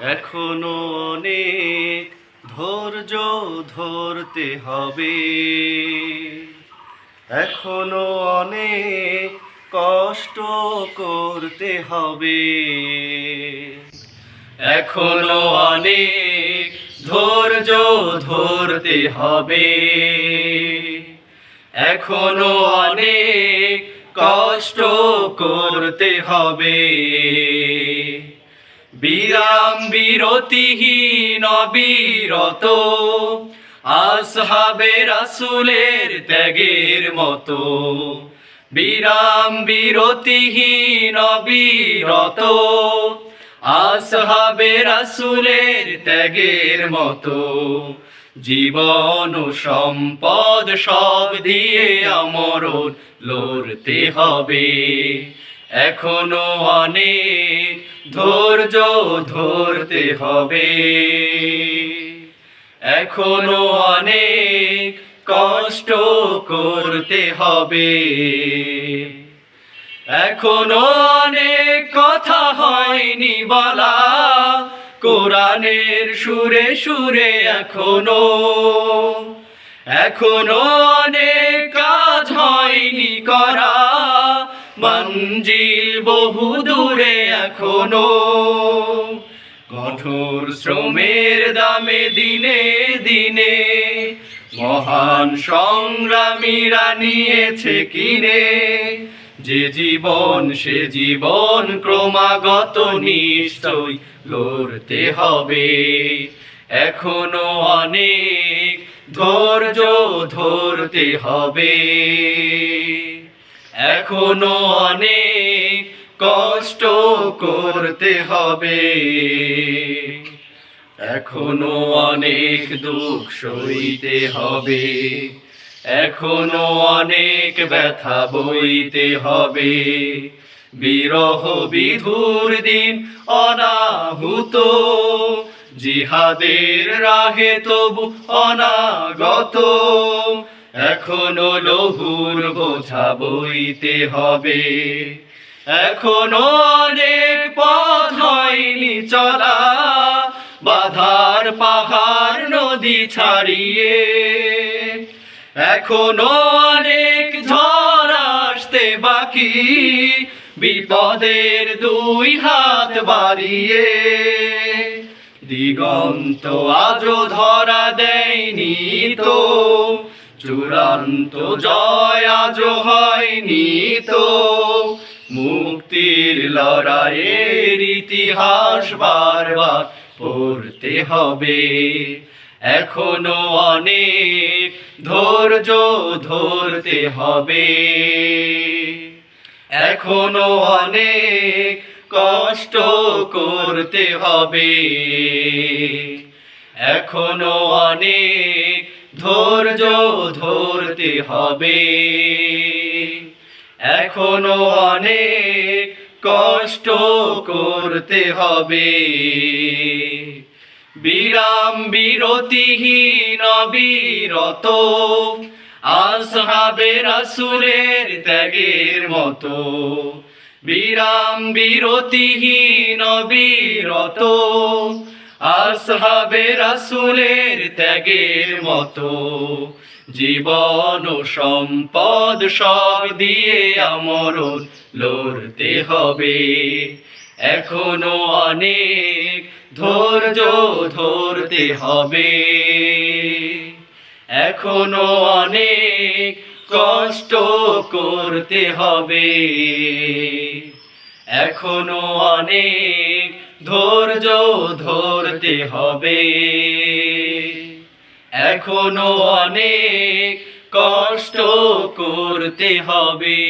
এখনও অনেক ধৈর্য ধরতে হবে। এখনও অনেক কষ্ট করতে হবে। এখনও অনেক ধৈর্য ধরতে হবে। এখনও অনেক কষ্ট করতে হবে। বিরাম বিরতিহীন বিরত আসহাবে রাসুলের ত্যাগের মতো। বিরাম বিরতিহীন বিরত আসহাবে রাসুলের ত্যাগের মতো। জীবন সম্পদ সব দিয়ে আমরণ লড়তে হবে। এখনও অনেক ধৈর্য ধরতে হবে। এখনও অনেক কষ্ট করতে হবে। এখনও অনেক কথা হয়নি বলা। কোরআনের সুরে সুরে এখনও। এখনও অনেক কাজ হয়নি করা। মঞ্জিল বহু দূরে এখনও। কঠোর শ্রমের দামে দিনে দিনে মহান সংগ্রামীরা নিয়েছে কিনে। যে জীবন, সে জীবন ক্রমাগত নিশ্চয় লড়তে হবে। এখনও অনেক ধৈর্য ধরতে হবে। এখনও অনেক কষ্ট করতে হবে। এখনও অনেক দুঃখ সইতে হবে। এখনও অনেক ব্যথা বইতে হবে। বিরহ বিধুর দিন অনাহুত, জিহাদের রাহে তবু অনাগত। এখনও লহুর বোঝা বইতে হবে। এখনও অনেক পথ হয়নি চলা, বাধার পাহাড় নদী ছাড়িয়ে। এখনও অনেক ঝড় আসতে বাকি, বিপদের দুই হাত বাড়িয়ে। দিগন্ত আজও ধরা দেয়নি তো চূড়ান্ত জয় আজও হয়নি তো। মুক্তির লড়াইয়ের ইতিহাস বারবার পড়তে হবে। এখনও অনেক ধৈর্য ধরতে হবে। এখনও অনেক কষ্ট করতে হবে। এখনও অনেক ধৈর্য ধরতে হবে। এখনও অনেক কষ্ট করতে হবে। বিরাম বিরতিহীন বিরত আসহাবে রাসুলের ত্যাগের মতো। বিরাম বিরতিহীন বিরত আসহাবে রাসুলের ত্যাগের মতো। জীবন ও সম্পদ সব দিয়ে আমরণ লড়তে হবে। এখনও অনেক ধৈর্য ধরতে হবে। এখনও অনেক কষ্ট করতে হবে। এখনও অনেক ধৈর্য ধরতে হবে। এখনও অনেক কষ্ট করতে হবে।